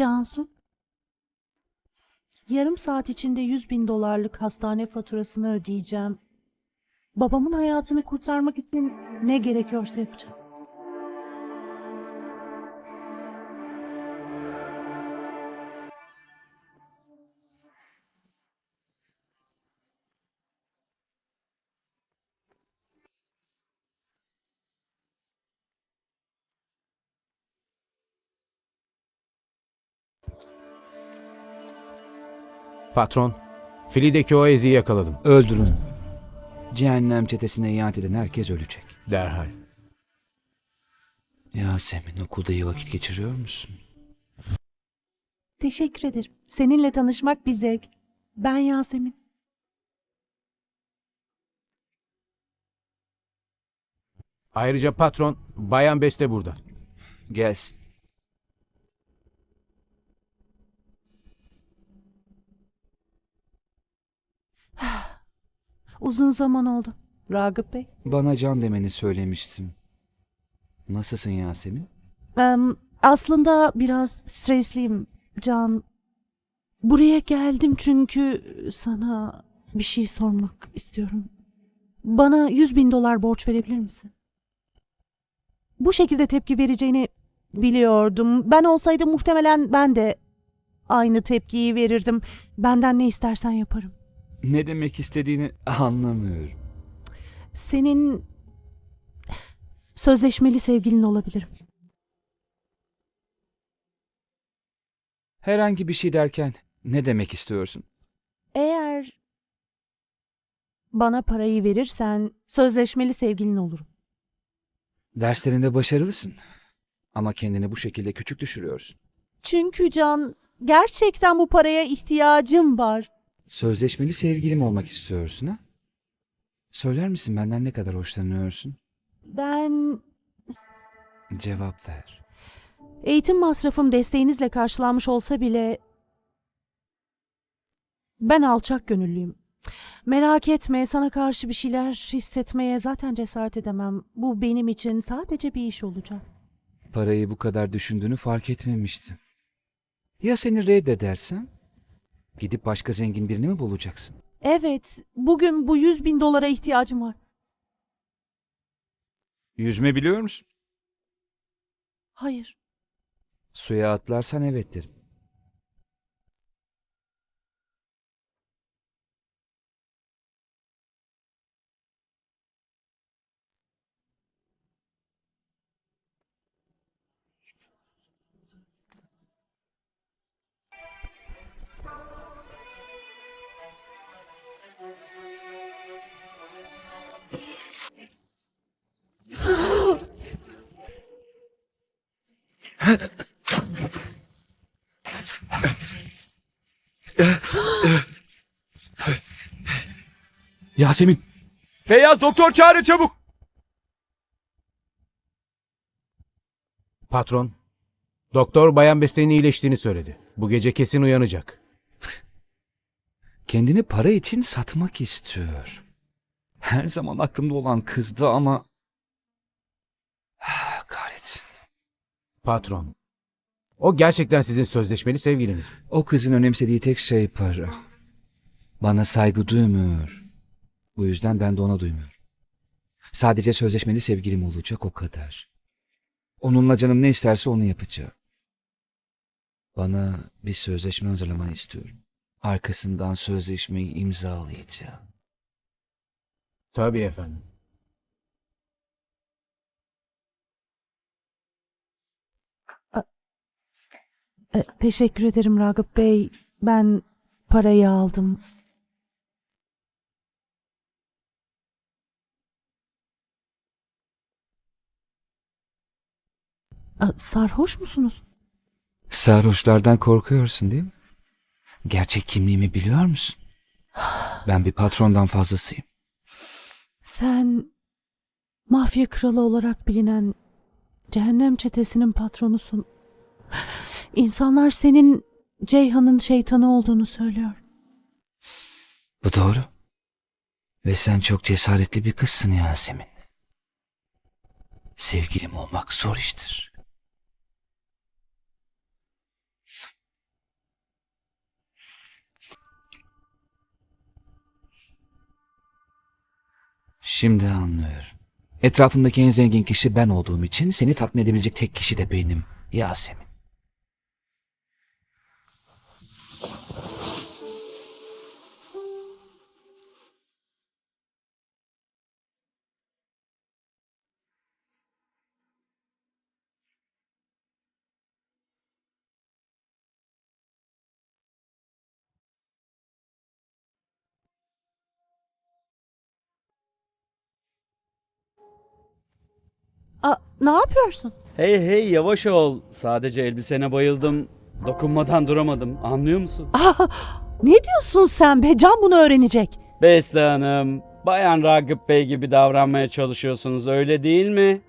Cansu. Yarım saat içinde 100 bin dolarlık hastane faturasını ödeyeceğim. Babamın hayatını kurtarmak için ne gerekiyorsa yapacağım. Patron, Fili'deki o eziyi yakaladım. Öldürün. Cehennem çetesine ihanet eden herkes ölecek. Derhal. Yasemin okulda iyi vakit geçiriyor musun? Teşekkür ederim. Seninle tanışmak bir zevk. Ben Yasemin. Ayrıca patron, Bayan Beste burada. Gelsin. Uzun zaman oldu. Ragıp Bey. Bana can demeni söylemiştim. Nasılsın Yasemin? Em, aslında biraz stresliyim Can. Buraya geldim çünkü sana bir şey sormak istiyorum. Bana 100 bin dolar borç verebilir misin? Bu şekilde tepki vereceğini biliyordum. Ben olsaydım muhtemelen ben de aynı tepkiyi verirdim. Benden ne istersen yaparım. Ne demek istediğini anlamıyorum. Senin sözleşmeli sevgilin olabilirim. Herhangi bir şey derken ne demek istiyorsun? Eğer bana parayı verirsen sözleşmeli sevgilin olurum. Derslerinde başarılısın. Ama kendini bu şekilde küçük düşürüyorsun. Çünkü Can gerçekten bu paraya ihtiyacım var. Sözleşmeli sevgilim olmak istiyorsun ha? Söyler misin benden ne kadar hoşlanıyorsun? Ben Cevap ver. eğitim masrafım desteğinizle karşılanmış olsa bile ben alçak gönüllüyüm. Merak etme sana karşı bir şeyler hissetmeye zaten cesaret edemem. Bu benim için sadece bir iş olacak. Parayı bu kadar düşündüğünü fark etmemiştim. Ya seni reddedersem? Gidip başka zengin birini mi bulacaksın? Evet, bugün bu 100 bin dolara ihtiyacım var. Yüzme biliyor musun? Hayır. Suya atlarsan evet derim. Yasemin! Feyyaz doktor çağırın çabuk! Patron, doktor Bayan Beste'nin iyileştiğini söyledi. Bu gece kesin uyanacak. Kendini para için satmak istiyor. Her zaman aklımda olan kızdı ama... Ah, Kahretsin. Patron, o gerçekten sizin sözleşmeli sevgiliniz mi? O kızın önemsediği tek şey para. Bana saygı duymuyor. Bu yüzden ben de ona duymuyorum. Sadece sözleşmeli sevgilim olacak o kadar. Onunla canım ne isterse onu yapacağım. Bana bir sözleşme hazırlamanı istiyorum. Arkasından sözleşmeyi imzalayacağım. Tabii efendim. E, teşekkür ederim Ragıp Bey. Ben parayı aldım. E, sarhoş musunuz? Sarhoşlardan korkuyorsun değil mi? Gerçek kimliğimi biliyor musun? Ben bir patrondan fazlasıyım. Sen mafya kralı olarak bilinen cehennem çetesinin patronusun. İnsanlar senin Ceyhan'ın şeytanı olduğunu söylüyor. Bu doğru. Ve sen çok cesaretli bir kızsın Yasemin. Sevgilim olmak zor iştir. Şimdi anlıyorum. Etrafımdaki en zengin kişi ben olduğum için seni tatmin edebilecek tek kişi de benim Yasemin. Ne yapıyorsun? Hey hey yavaş ol. Sadece elbisene bayıldım. Dokunmadan duramadım. Anlıyor musun? Aa, ne diyorsun sen be? Can bunu öğrenecek. Beste Hanım, Bayan Ragıp Bey gibi davranmaya çalışıyorsunuz öyle değil mi?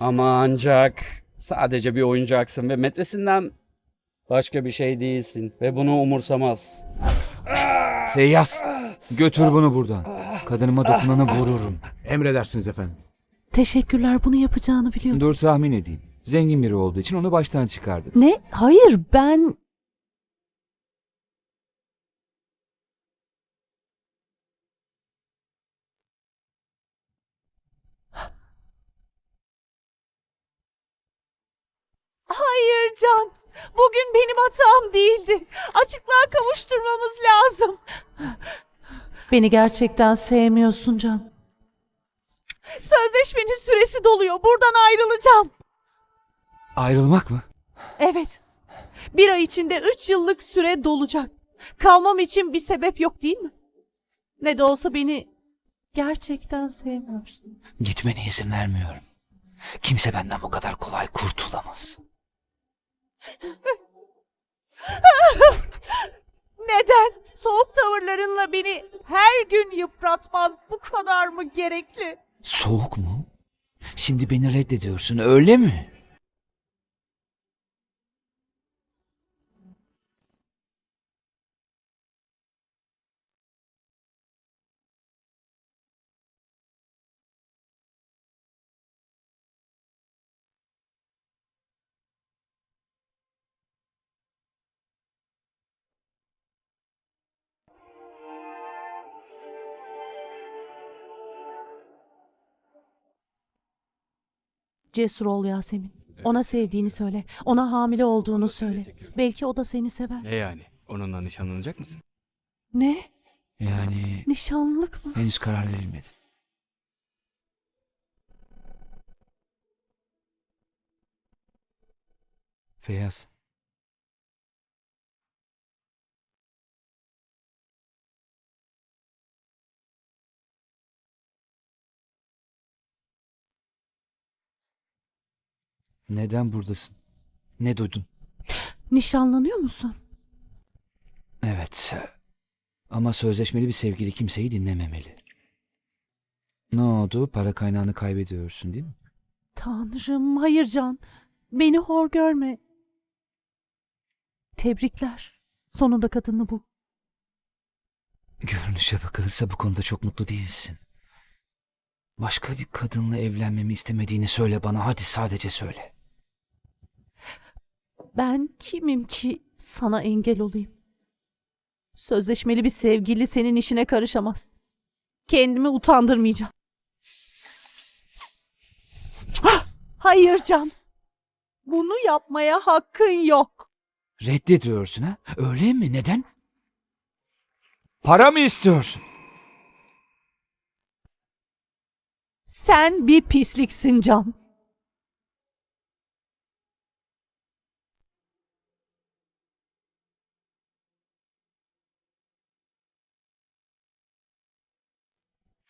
Ama ancak sadece bir oyuncaksın ve metresinden başka bir şey değilsin ve bunu umursamaz. Feyyaz. Götür bunu buradan. Kadınıma dokunanı vururum. Emredersiniz efendim. Teşekkürler bunu yapacağını biliyordum. Dur tahmin edeyim. Zengin biri olduğu için onu baştan çıkardı. Ne? Hayır ben... Hayır Can. Bugün benim hatam değildi. Açıklığa kavuşturmamız lazım. Beni gerçekten sevmiyorsun Can. Sözleşmenin süresi doluyor. Buradan ayrılacağım. Ayrılmak mı? Evet. Bir ay içinde üç yıllık süre dolacak. Kalmam için bir sebep yok değil mi? Ne de olsa beni gerçekten sevmiyorsun. Gitmene izin vermiyorum. Kimse benden bu kadar kolay kurtulamaz. Neden? Soğuk tavırlarınla beni her gün yıpratman bu kadar mı gerekli? Soğuk mu? Şimdi beni reddediyorsun öyle mi? Cesur ol Yasemin. Ona sevdiğini söyle. Ona hamile olduğunu söyle. Belki o da seni sever. Ne yani? Onunla nişanlanacak mısın? Ne? Yani Nişanlılık mı? henüz karar verilmedi. Feyyaz. Neden buradasın? Ne duydun? Nişanlanıyor musun? Evet. Ama sözleşmeli bir sevgili kimseyi dinlememeli. Ne oldu? Para kaynağını kaybediyorsun değil mi? Tanrım, hayır Can. Beni hor görme. Tebrikler. Sonunda kadını bul. Görünüşe bakılırsa bu konuda çok mutlu değilsin. Başka bir kadınla evlenmemi istemediğini söyle bana. Hadi sadece söyle. Ben kimim ki sana engel olayım? Sözleşmeli bir sevgili senin işine karışamaz. Kendimi utandırmayacağım. Hayır Can. Bunu yapmaya hakkın yok. Reddediyorsun ha? Öyle mi? Neden? Para mı istiyorsun? Sen bir pisliksin Can.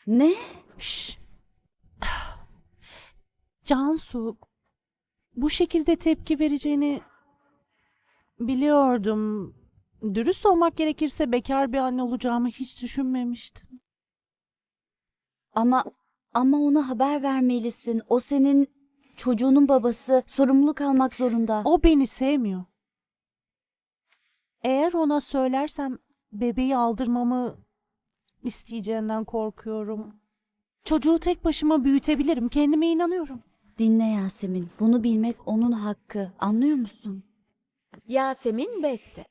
Ne? Şş. Cansu, bu şekilde tepki vereceğini biliyordum. Dürüst olmak gerekirse bekar bir anne olacağımı hiç düşünmemiştim. Ama ama ona haber vermelisin. O senin çocuğunun babası. Sorumluluk almak zorunda. O beni sevmiyor. Eğer ona söylersem bebeği aldırmamı isteyeceğinden korkuyorum. Çocuğu tek başıma büyütebilirim. Kendime inanıyorum. Dinle Yasemin. Bunu bilmek onun hakkı. Anlıyor musun? Yasemin Beste.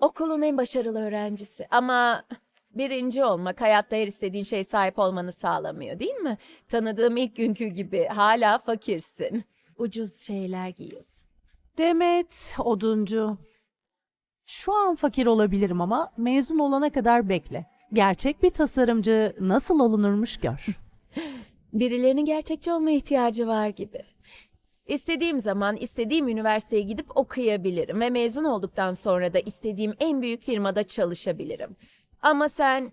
Okulun en başarılı öğrencisi ama Birinci olmak hayatta her istediğin şey sahip olmanı sağlamıyor değil mi? Tanıdığım ilk günkü gibi hala fakirsin. Ucuz şeyler giyiyorsun. Demet, oduncu. Şu an fakir olabilirim ama mezun olana kadar bekle. Gerçek bir tasarımcı nasıl olunurmuş gör. Birilerinin gerçekçi olma ihtiyacı var gibi. İstediğim zaman istediğim üniversiteye gidip okuyabilirim ve mezun olduktan sonra da istediğim en büyük firmada çalışabilirim. Ama sen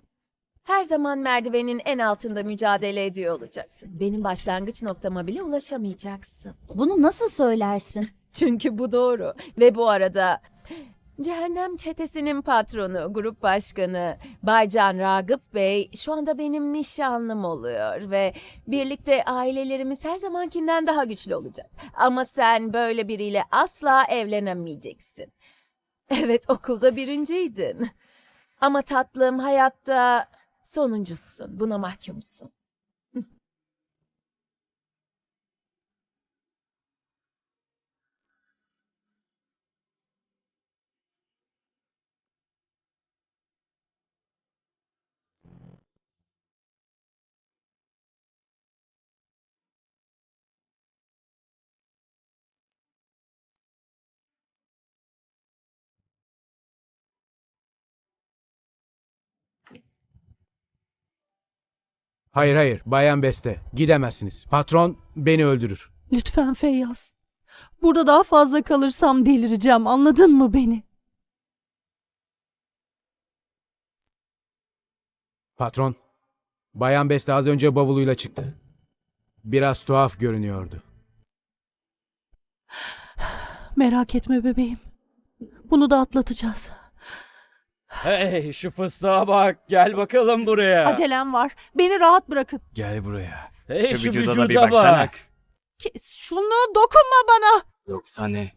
her zaman merdivenin en altında mücadele ediyor olacaksın. Benim başlangıç noktama bile ulaşamayacaksın. Bunu nasıl söylersin? Çünkü bu doğru. Ve bu arada Cehennem Çetesi'nin patronu, grup başkanı Baycan Ragıp Bey şu anda benim nişanlım oluyor ve birlikte ailelerimiz her zamankinden daha güçlü olacak. Ama sen böyle biriyle asla evlenemeyeceksin. Evet okulda birinciydin. Ama tatlım hayatta sonuncusun. Buna mahkumsun. Hayır hayır Bayan Beste gidemezsiniz. Patron beni öldürür. Lütfen Feyyaz. Burada daha fazla kalırsam delireceğim. Anladın mı beni? Patron, Bayan Beste az önce bavuluyla çıktı. Biraz tuhaf görünüyordu. Merak etme bebeğim. Bunu da atlatacağız. Hey şu fıstığa bak gel bakalım buraya. Acelem var. Beni rahat bırakın. Gel buraya. Hey Şu şu, vücuda vücuda, da bir baksana. bak. Kes şunu dokunma bana. Yoksa ne?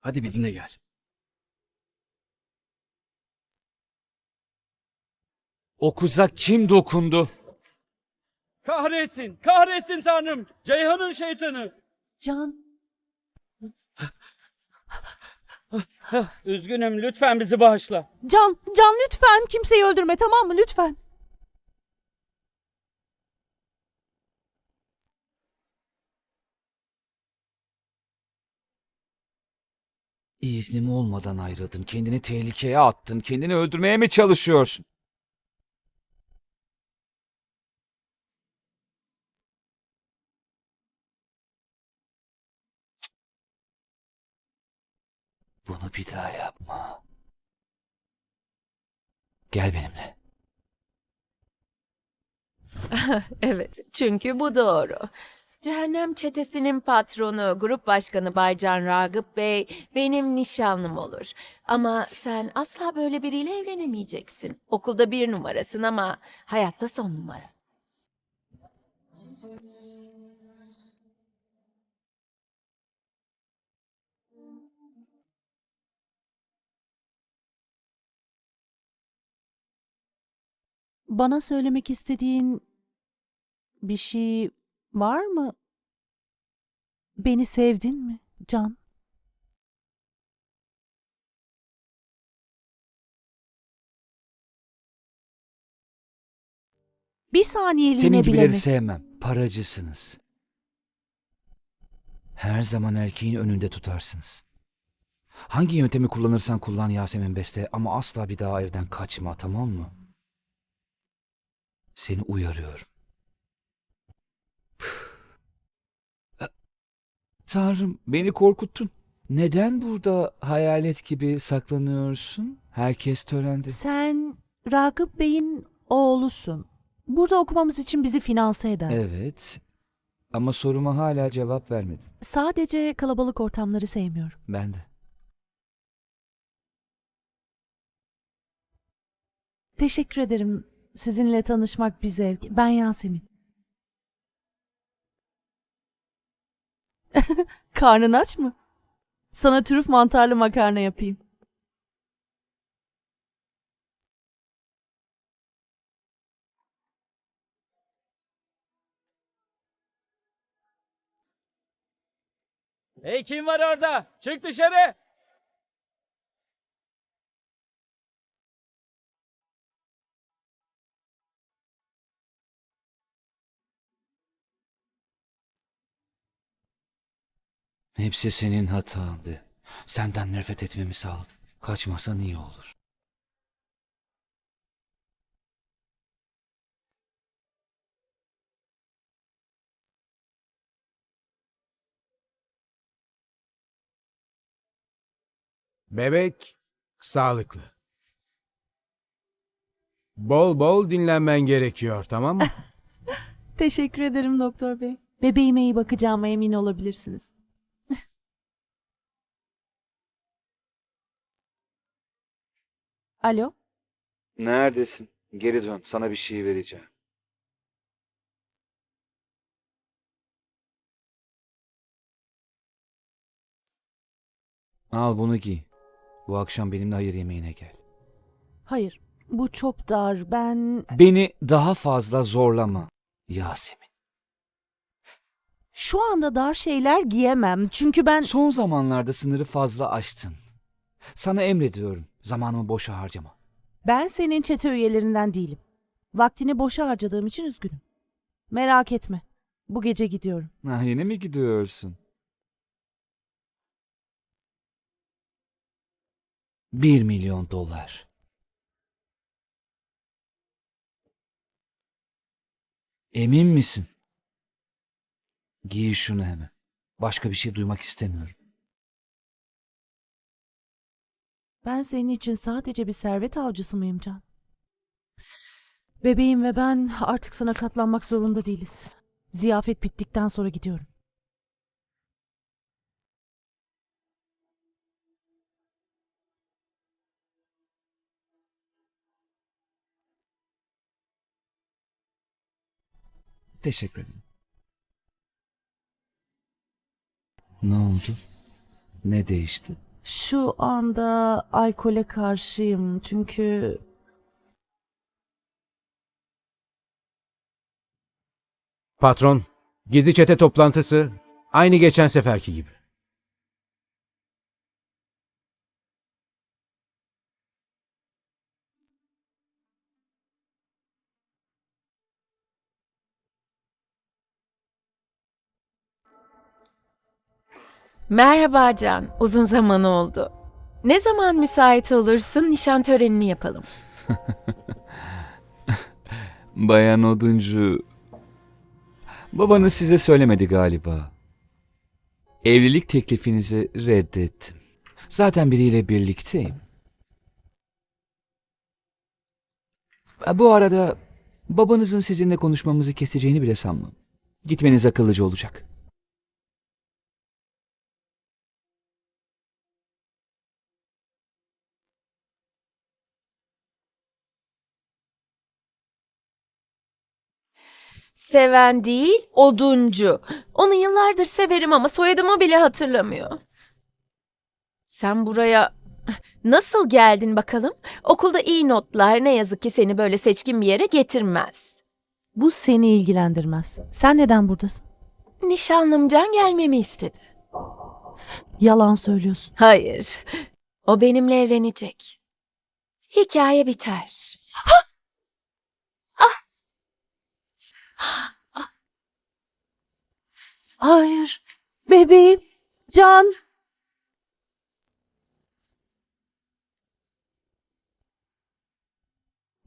Hadi bizimle gel. O kuza kim dokundu? Kahretsin kahretsin tanrım. Ceyhan'ın şeytanı. Can, Üzgünüm lütfen bizi bağışla. Can, Can lütfen kimseyi öldürme tamam mı lütfen. İznim olmadan ayrıldın. Kendini tehlikeye attın. Kendini öldürmeye mi çalışıyorsun? Bunu bir daha yapma. Gel benimle. Evet, çünkü bu doğru. Cehennem çetesinin patronu, grup başkanı Baycan Ragıp Bey benim nişanlım olur. Ama sen asla böyle biriyle evlenemeyeceksin. Okulda bir numarasın ama hayatta son numara. Bana söylemek istediğin bir şey var mı? Beni sevdin mi Can? Bir saniyeliğine Senin bile gibileri mi? sevmem. Paracısınız. Her zaman erkeğin önünde tutarsınız. Hangi yöntemi kullanırsan kullan Yasemin Beste ama asla bir daha evden kaçma tamam mı? Seni uyarıyorum. E, Tanrım beni korkuttun. Neden burada hayalet gibi saklanıyorsun? Herkes törende. Sen Ragıp Bey'in oğlusun. Burada okumamız için bizi finanse eder. Evet. Ama soruma hala cevap vermedin. Sadece kalabalık ortamları sevmiyorum. Ben de. Teşekkür ederim. Sizinle tanışmak bir zevk. Ben Yasemin. Karnın aç mı? Sana trüf mantarlı makarna yapayım. Hey kim var orada? Çık dışarı. Hepsi senin hatandı. Senden nefret etmemi sağladın. Kaçmasan iyi olur. Bebek sağlıklı. Bol bol dinlenmen gerekiyor tamam mı? Teşekkür ederim doktor bey. Bebeğime iyi bakacağıma emin olabilirsiniz. Alo? Neredesin? Geri dön. Sana bir şey vereceğim. Al bunu giy. Bu akşam benimle hayır yemeğine gel. Hayır. Bu çok dar. Ben Beni daha fazla zorlama Yasemin. şu anda dar şeyler giyemem. Çünkü ben Son zamanlarda sınırı fazla aştın. Sana emrediyorum. Zamanımı boşa harcama. ben senin çete üyelerinden değilim. Vaktini boşa harcadığım için üzgünüm. Merak etme. Bu gece gidiyorum. Ha, yine mi gidiyorsun? Bir milyon dolar. Emin misin? Giy şunu hemen. Başka bir şey duymak istemiyorum. Ben senin için sadece bir servet avcısı mıyım Can? Bebeğim ve ben artık sana katlanmak zorunda değiliz. Ziyafet bittikten sonra gidiyorum. Teşekkür ederim. Ne oldu? Ne değişti? Şu anda alkole karşıyım çünkü Patron, gizli çete toplantısı aynı geçen seferki gibi. Merhaba Can, uzun zaman oldu. Ne zaman müsait olursun nişan törenini yapalım. Bayan Oduncu... Babanız size söylemedi galiba. Evlilik teklifinizi reddettim. Zaten biriyle birlikteyim. Bu arada babanızın sizinle konuşmamızı keseceğini bile sanmam. Gitmeniz akıllıca olacak. Seven değil, oduncu. Onu yıllardır severim ama soyadımı bile hatırlamıyor. Sen buraya nasıl geldin bakalım? Okulda iyi notlar ne yazık ki seni böyle seçkin bir yere getirmez. bu seni ilgilendirmez. Sen neden buradasın? Nişanlım Can gelmemi istedi. Yalan söylüyorsun. Hayır, o benimle evlenecek. Hikaye biter. Hayır. Bebeğim. Can.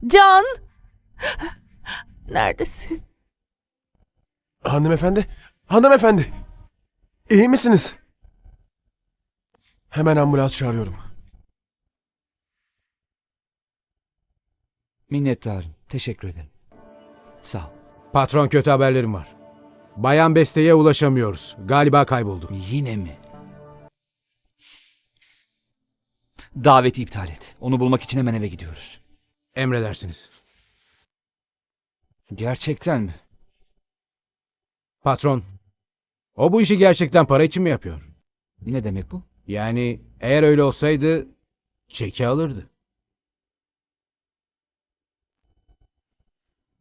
Can. Neredesin? Hanımefendi, hanımefendi. İyi misiniz? Hemen ambulans çağırıyorum. Minnettarım. Teşekkür ederim. Sağ ol. Patron kötü haberlerim var. Bayan Beste'ye ulaşamıyoruz. Galiba kayboldu. Yine mi? Daveti iptal et. Onu bulmak için hemen eve gidiyoruz. Emredersiniz. Gerçekten mi? Patron, o bu işi gerçekten para için mi yapıyor? Ne demek bu? Yani eğer öyle olsaydı çeki alırdı.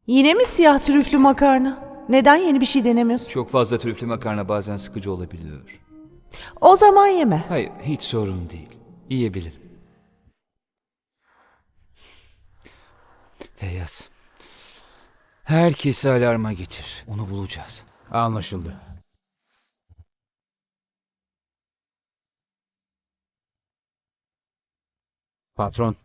Yine mi siyah trüflü makarna? Neden yeni bir şey denemiyorsun? Çok fazla trüflü makarna bazen sıkıcı olabiliyor. O zaman yeme. Hayır, hiç sorun değil. Yiyebilirim. Feyyaz. Herkesi alarma geçir. Onu bulacağız. Anlaşıldı. Patron.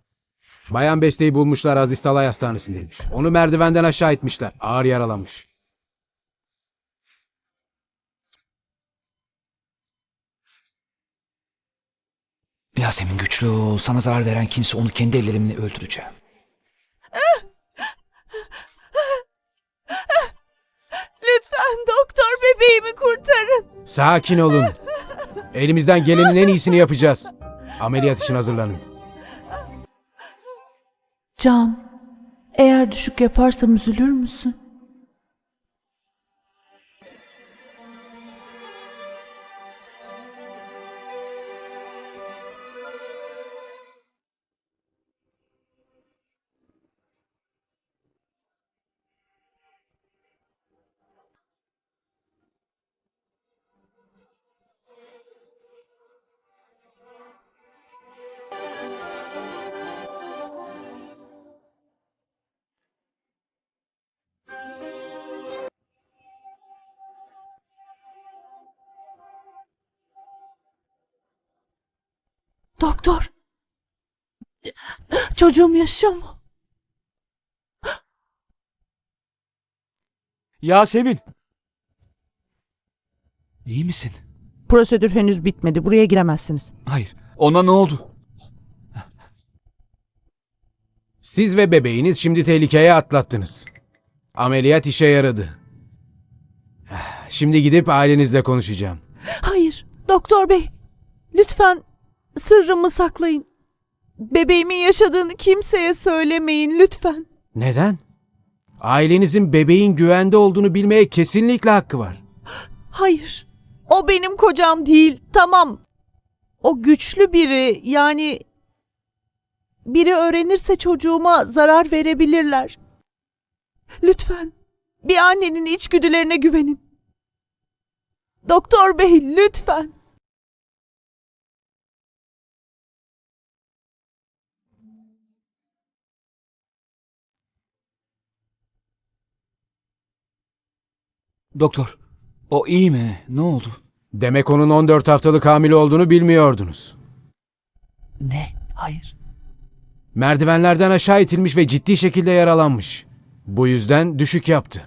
Bayan Beste'yi bulmuşlar Aziz Talay Hastanesi'ndeymiş. Onu merdivenden aşağı itmişler. Ağır yaralanmış. Yasemin güçlü ol. Sana zarar veren kimse onu kendi ellerimle öldüreceğim. Lütfen doktor bebeğimi kurtarın. Sakin olun. Elimizden gelenin en iyisini yapacağız. Ameliyat için hazırlanın. Can, eğer düşük yaparsam üzülür müsün? Çocuğum yaşıyor mu? Yasemin. İyi misin? Prosedür henüz bitmedi. Buraya giremezsiniz. Hayır. Ona ne oldu? Siz ve bebeğiniz şimdi tehlikeye atlattınız. Ameliyat işe yaradı. Şimdi gidip ailenizle konuşacağım. Hayır, doktor bey. Lütfen sırrımı saklayın. Bebeğimin yaşadığını kimseye söylemeyin lütfen. Neden? Ailenizin bebeğin güvende olduğunu bilmeye kesinlikle hakkı var. Hayır. O benim kocam değil. Tamam. O güçlü biri. Yani biri öğrenirse çocuğuma zarar verebilirler. Lütfen bir annenin içgüdülerine güvenin. Doktor bey lütfen. Doktor. O iyi mi? Ne oldu? Demek onun 14 haftalık hamile olduğunu bilmiyordunuz. Ne? Hayır. Merdivenlerden aşağı itilmiş ve ciddi şekilde yaralanmış. Bu yüzden düşük yaptı.